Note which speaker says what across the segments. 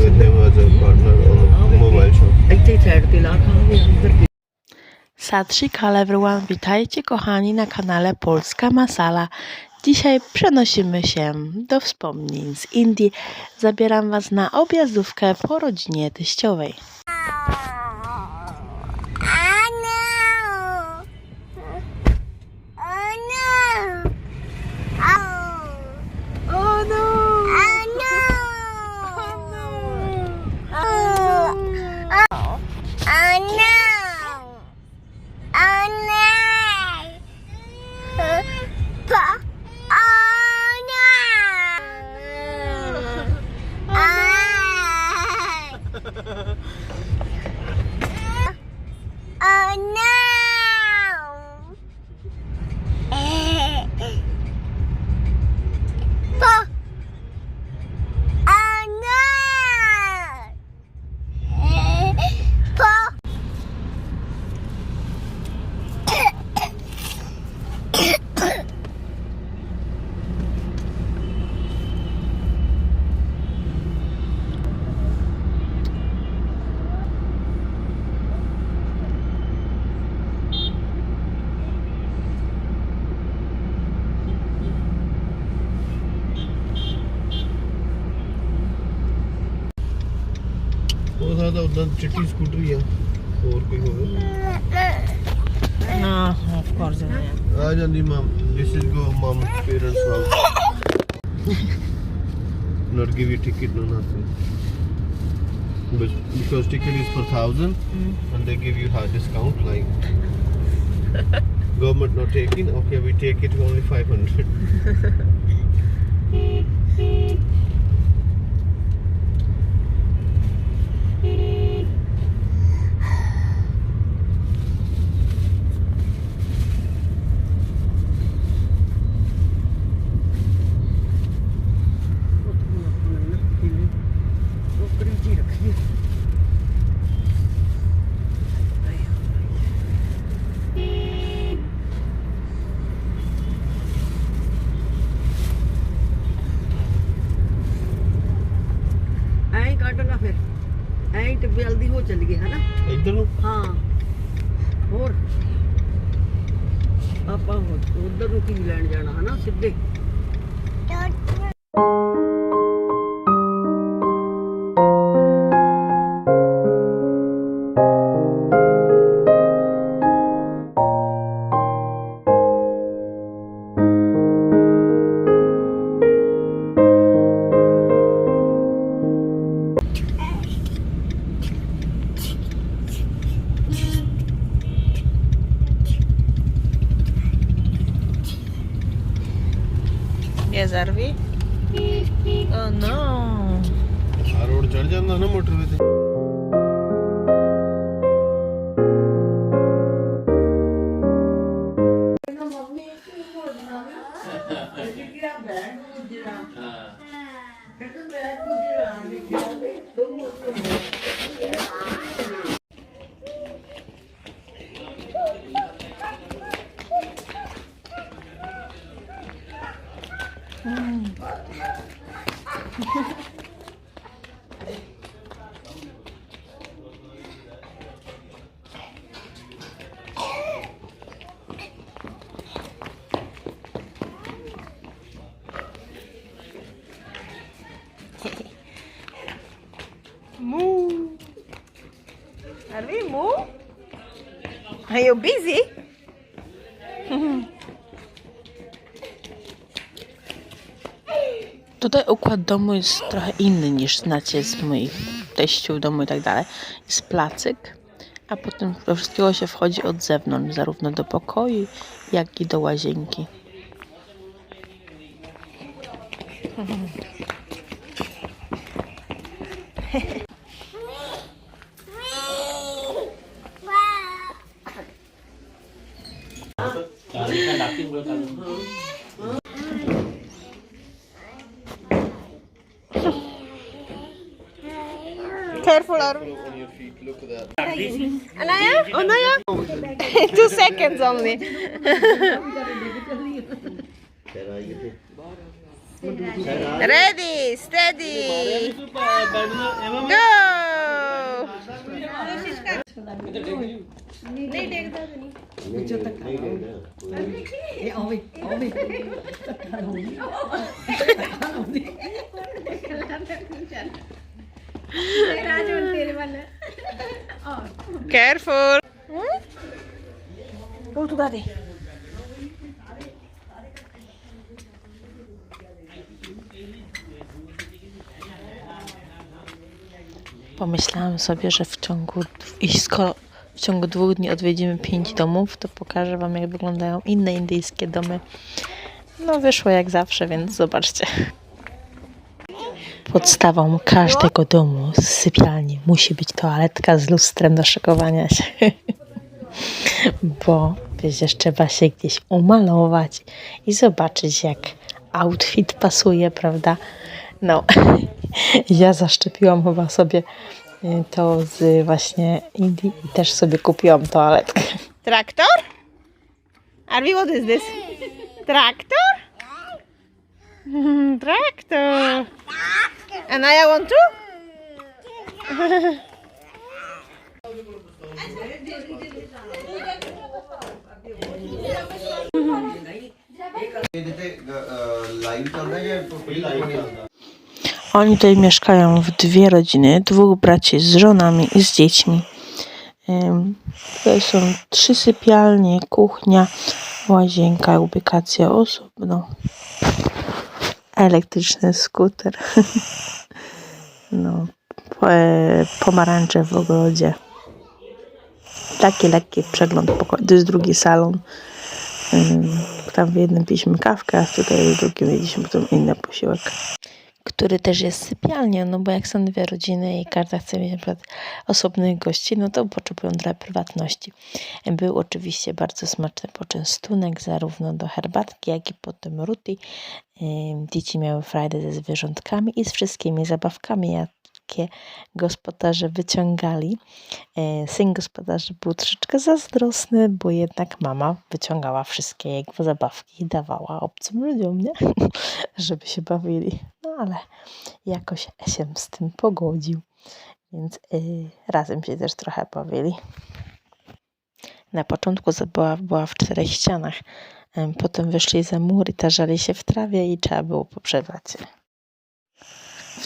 Speaker 1: this shop as well with him as a partner on a mobile shop.
Speaker 2: ਇੱਥੇ ਸਾਈਡ ਤੇ ਲਾ ਖਾਂਗੇ ਅੰਦਰ
Speaker 3: Satrika everyone, witajcie kochani na kanale Polska Masala. Dzisiaj przenosimy się do wspomnień z Indii. Zabieram Was na objazdówkę po rodzinie teściowej.
Speaker 1: ਹੋ ਸਕਦਾ ਉਦਾਂ ਚਿੱਟੀ ਸਕੂਟਰੀ ਆ ਹੋਰ ਕੋਈ ਹੋਵੇ
Speaker 2: No, of course. yeah.
Speaker 1: ਆ ਜਾਂਦੀ mum this is go mum parents house not give you ticket no nothing but because ticket is per thousand and they give you high discount like government not taking okay we take it only 500
Speaker 2: ਹਨਾ?
Speaker 1: ਇੱਧਰ ਨੂੰ?
Speaker 2: ਹਾਂ। ਹੋਰ? ਆਪਾਂ ਉਧਰ ਨੂੰ ਕੀ ਲੈਣ ਜਾਣਾ ਹਨਾ? ਸਿੱਧੇ।
Speaker 3: ਤੇਜ਼ ਆ ਰਹੀ ਓ ਨੋ।
Speaker 1: ਆ ਰੋਡ ਚੜ ਜਾਂਦਾ ਨਾ ਮੋਟਰਵੇ ਤੇ
Speaker 3: moo? Are you busy? Tutaj układ domu jest trochę inny niż znacie z moich teściów domu i tak dalej. Jest placyk, a potem do wszystkiego się wchodzi od zewnątrz, zarówno do pokoju, jak i do łazienki. Careful, Arvi.
Speaker 1: on your feet look at that
Speaker 3: Anaya? Anaya? Two seconds only. Ready, steady, go!
Speaker 2: ਇਹ ਆਵੇ ਆਵੇ
Speaker 3: Careful. Go to daddy. Pomyślałam sobie, że w ciągu, i skoro w ciągu dwóch dni odwiedzimy pięć domów, to pokażę Wam, jak wyglądają inne indyjskie domy. No, wyszło jak zawsze, więc zobaczcie. Podstawą każdego domu z sypialni musi być toaletka z lustrem do szykowania się. Bo przecież trzeba się gdzieś umalować i zobaczyć, jak outfit pasuje, prawda? No, ja zaszczepiłam chyba sobie y, to z właśnie Indii i też sobie kupiłam toaletkę. Traktor? Arvi, what is this? Traktor? Traktor. And I want to?
Speaker 1: ये live चल रहा है या चल रहा है
Speaker 3: oni tutaj mieszkają w dwie rodziny, dwóch braci z żonami i z dziećmi. Tutaj są trzy sypialnie, kuchnia, łazienka, ubikacja osobno. Elektryczny skuter. No, e, pomarańcze w ogrodzie. Taki lekki przegląd pokoju. To jest drugi salon. Tam w jednym piliśmy kawkę, a tutaj w drugim jedliśmy potem inny posiłek który też jest sypialnią, no bo jak są dwie rodziny i każda chce mieć na przykład osobnych gości, no to potrzebują trochę prywatności. Był oczywiście bardzo smaczny poczęstunek, zarówno do herbatki, jak i potem ruti. Dzieci miały frajdę ze zwierzątkami i z wszystkimi zabawkami, jakie gospodarze wyciągali. E, Syn gospodarzy był troszeczkę zazdrosny, bo jednak mama wyciągała wszystkie jego zabawki i dawała obcym ludziom, nie? żeby się bawili. No ale jakoś się z tym pogodził, więc y, razem się też trochę bawili. Na początku była, była w czterech ścianach, em, potem wyszli za mur i tarzali się w trawie i trzeba było. W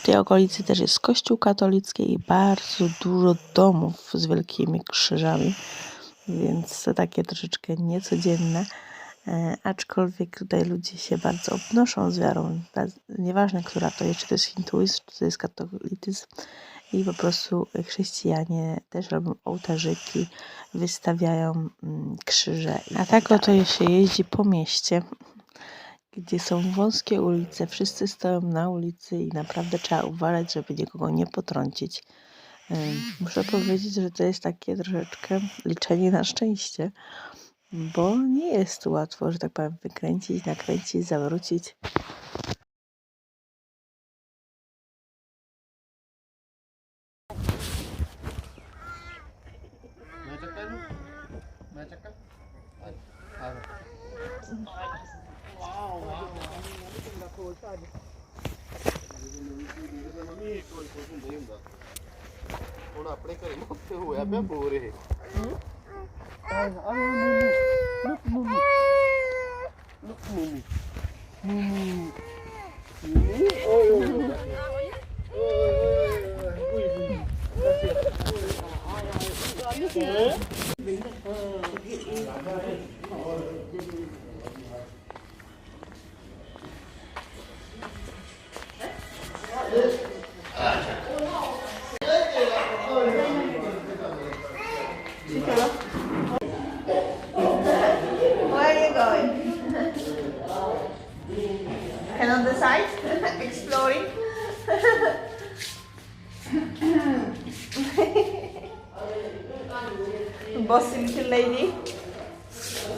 Speaker 3: tej okolicy też jest kościół katolicki i bardzo dużo domów z wielkimi krzyżami, więc to takie troszeczkę niecodzienne. E, aczkolwiek tutaj ludzie się bardzo obnoszą z wiarą, Bez- nieważne która to jest, czy to jest hinduizm, czy to jest katolicyzm i po prostu chrześcijanie też robią ołtarzyki, wystawiają mm, krzyże. A tak oto się jeździ po mieście, gdzie są wąskie ulice, wszyscy stoją na ulicy i naprawdę trzeba uważać, żeby nikogo nie potrącić. Muszę powiedzieć, że to jest takie troszeczkę liczenie na szczęście, bo nie jest łatwo, że tak powiem, wykręcić, nakręcić, zawrócić.
Speaker 1: Maczaka? Maczaka? ਮੈਂ ਚੱਕਾਂ ਆ ਹੁਣ ਆਪਣੇ ਘਰੇ ਨਾ ਉੱਥੇ ਹੋਇਆ ਪਿਆ ਬੋਰ ਇਹ ਲੁੱਕ ਮੂਮੀ ਲੁੱਕ ਮੂਮੀ ਮੂਮੀ ਮੂਮੀ ਓਏ ਓਏ ਓਏ
Speaker 3: Where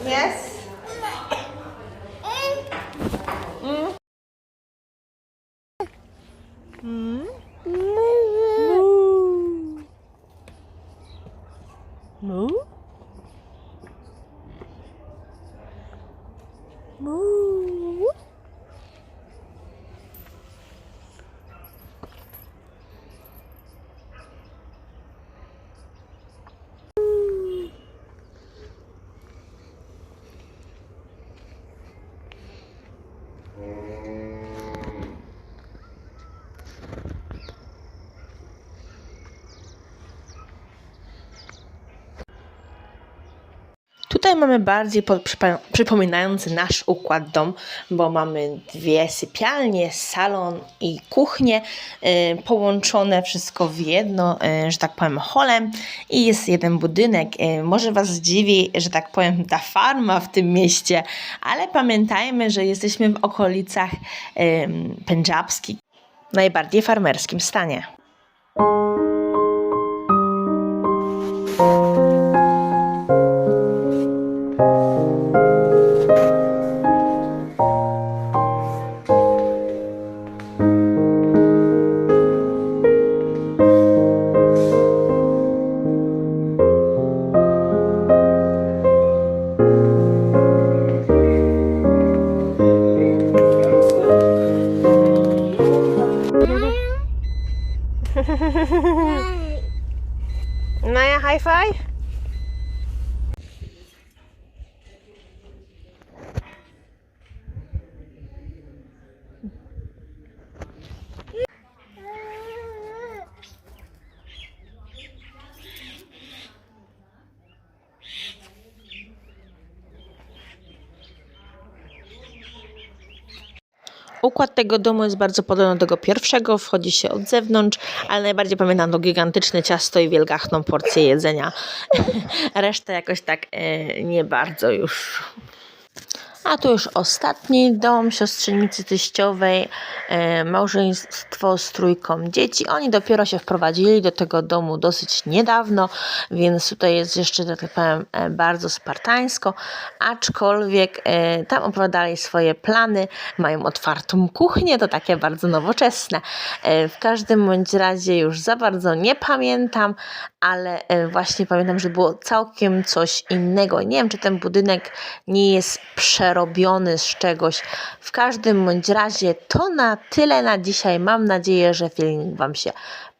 Speaker 3: Yes. Tutaj mamy bardziej pod, przypominający nasz układ dom, bo mamy dwie sypialnie, salon i kuchnię y, połączone wszystko w jedno, y, że tak powiem, holem i jest jeden budynek. Y, może Was zdziwi, że tak powiem, ta farma w tym mieście, ale pamiętajmy, że jesteśmy w okolicach y, pendżabskich, najbardziej farmerskim stanie. Naya, high five. Układ tego domu jest bardzo podobny do tego pierwszego. Wchodzi się od zewnątrz, ale najbardziej pamiętam to gigantyczne ciasto i wielgachną porcję jedzenia. Reszta jakoś tak e, nie bardzo już. A tu już ostatni dom siostrzenicy teściowej, e, małżeństwo z trójką dzieci. Oni dopiero się wprowadzili do tego domu dosyć niedawno, więc tutaj jest jeszcze, tak powiem, e, bardzo spartańsko, aczkolwiek e, tam opowiadali swoje plany, mają otwartą kuchnię, to takie bardzo nowoczesne. W każdym bądź razie już za bardzo nie pamiętam, ale e, właśnie pamiętam, że było całkiem coś innego. Nie wiem, czy ten budynek nie jest przerobiony z czegoś. W każdym bądź razie to na tyle na dzisiaj. Mam nadzieję, że filmik Wam się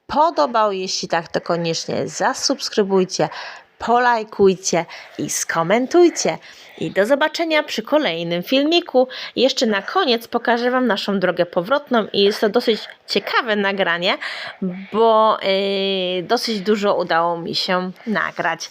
Speaker 3: podobał. Jeśli tak, to koniecznie zasubskrybujcie, polajkujcie i skomentujcie. I do zobaczenia przy kolejnym filmiku. Jeszcze na koniec pokażę Wam naszą drogę powrotną i jest to dosyć ciekawe nagranie, bo yy, dosyć dużo udało mi się nagrać.